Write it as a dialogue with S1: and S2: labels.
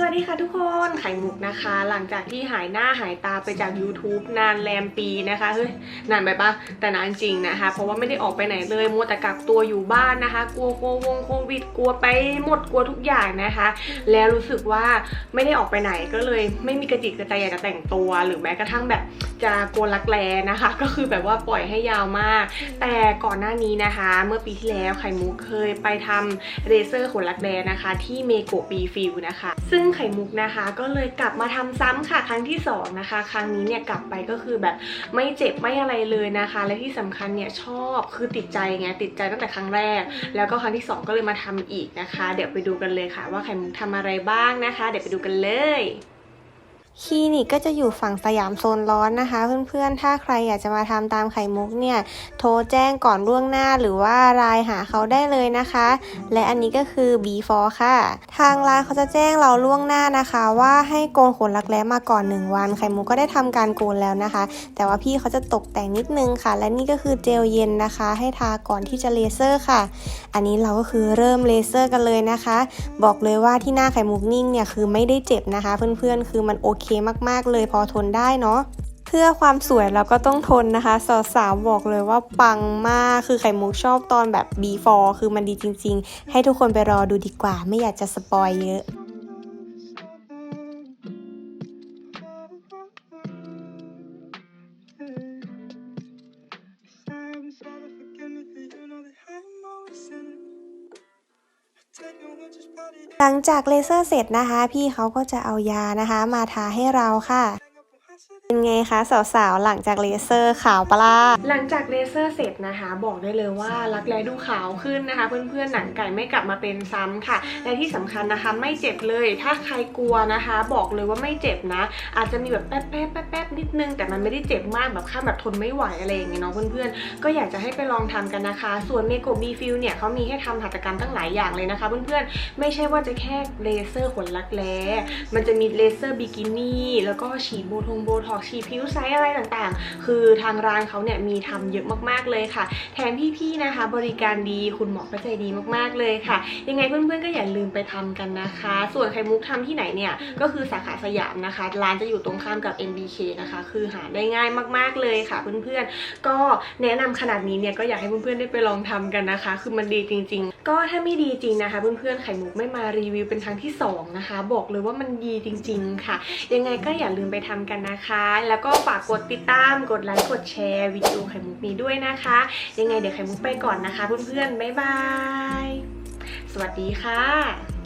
S1: สวัสดีค่ะทุกคนไข่มุกนะคะ หลังจากที่หายหน้าหายตาไปจาก YouTube นานแรมปีนะคะเฮ้ยนานไปปะแต่นานจริงนะคะ เพราะว่าไม่ได้ออกไปไหนเลยมัวแต่กักตัวอยู่บ้านนะคะ กลัวโควงโควิดกลัวไปหมดกลัวทุกอย่างนะคะ แล้วรู้สึกว่าไม่ได้ออกไปไหนก็เลย ไม่มีกระจิตกระใจอยากจะแต่งตัว หรือแม้กระทั่งแบบจะโกนรักแร้นะคะ ก็คือแบบว่าปล่อยให้ยาวมาก แต่ก่อนหน้านี้นะคะ เมื่อปีที่แล้วไข่มุกเคยไปทำเรเซอร์ขนรักแร้นะคะ ที่เมโกปีฟิลนะคะ ซึ่งไข่มุกนะคะ ก็เลยกลับมาทำซ้ำค่ะครั้งที่สองนะคะ ครั้งนี้เนี่ยกลับไปก็คือแบบไม่เจ็บไม่อะไรเลยนะคะ และที่สำคัญเนี่ยชอบคือติดใจไงติดใจตั้งแต่ครั้งแรก แล้วก็ครั้งที่สองก็เลยมาทำอีกนะคะ เดี๋ยวไปดูกันเลยค่ะ ว่าไข่มุกทำอะไรบ้างนะคะ เดี๋ยวไปดูกันเลย คลินิกก็จะอยู่ฝั่งสยามโซนร้อนนะคะ เพื่อนๆ ถ้าใครอยากจะมาทำตามไข่มุกเนี่ย โทรแจ้งก่อนล่วงหน้าหรือว่าไลน์หาเขาได้เลยนะคะ และอันนี้ก็คือ B4 ค่ะ ทางร้านเขาจะแจ้งเราล่วงหน้านะคะ ว่าให้โกนขนรักแร้มาก่อน 1 วัน ไข่มุกก็ได้ทำการโกนแล้วนะคะ แต่ว่าพี่เขาจะตกแต่งนิดนึงค่ะ และนี่ก็คือเจลเย็นนะคะ ให้ทาก่อนที่จะเลเซอร์ค่ะ อันนี้เราก็คือเริ่มเลเซอร์กันเลยนะคะ บอกเลยว่าที่หน้าไข่มุกนิ่งเนี่ยคือไม่ได้เจ็บนะคะ เพื่อนๆ คือมันโอเคมากๆ เลยพอทนได้เนาะเพื่อความสวยเราก็ต้องทนนะคะสาวๆบอกเลยว่าปังมากคือไข่มุกชอบตอนแบบ before คือมันดีจริง ๆ ให้ทุกคนไปรอดูดีกว่า ไม่อยากจะสปอยเยอะ หลังจากเลเซอร์เสร็จนะคะ พี่เขาก็จะเอายานะคะ มาทาให้เราค่ะ เป็นไงคะสาวๆ หลังจากเลเซอร์ขาวปล่ะหลังจากเลเซอร์เสร็จนะคะ บอกได้เลยว่ารักแร้ดูขาวขึ้นนะคะ เพื่อนๆ หนังไก่ไม่กลับมาเป็นซ้ำค่ะ และที่สำคัญนะคะไม่เจ็บเลย ถ้าใครกลัวนะคะ บอกเลยว่าไม่เจ็บนะ อาจจะมีแบบแป๊บแป๊บแป๊บแป๊บนิดนึง แต่มันไม่ได้เจ็บมากแบบข้ามแบบทนไม่ไหวอะไรอย่างเงี้ยเนาะเพื่อนๆ ก็อยากจะให้ไปลองทำกันนะคะ ส่วนเมโกบีฟิลเนี่ยเขามีให้ทำหัตถกรรมตั้งหลายอย่างเลยนะคะ เพื่อนๆ ไม่ใช่ว่าจะแค่เลเซอร์ขนรักแร้ มันจะมีเลเซอร์บิกินี่แล้วก็ฉีดโบทงโบทอกฉีดผิวไซส์อะไรต่างๆ คือทางร้านเขาเนี่ยมีทำเยอะมากๆเลยค่ะ แถมพี่ๆนะคะ บริการดีคุณหมอก็ใจดีมากๆเลยค่ะ ยังไงเพื่อนๆก็อย่าลืมไปทำกันนะคะ ส่วนไข่มุกทำที่ไหนเนี่ยก็คือสาขาสยามนะคะ ร้านจะอยู่ตรงข้ามกับ MBK นะคะ คือหาได้ง่ายมากๆเลยค่ะ เพื่อนๆ ก็แนะนำขนาดนี้เนี่ยก็อยากให้เพื่อนๆได้ไปลองทำกันนะคะ คือมันดีจริง ๆ ก็ถ้าไม่ดีจริงนะคะ เพื่อนๆไข่มุกไม่มารีวิวเป็นครั้งที่สองนะคะ บอกเลยว่ามันดีจริง ๆ ค่ะ ยังไงก็อย่าลืมไปทำกันนะคะแล้วก็ฝากกดติดตาม กดไลค์กดแชร์วิดีโอไข่มุกนี้ด้วยนะคะ ยังไงเดี๋ยวไข่มุกไปก่อนนะคะเพื่อนๆบ๊ายบาย สวัสดีค่ะ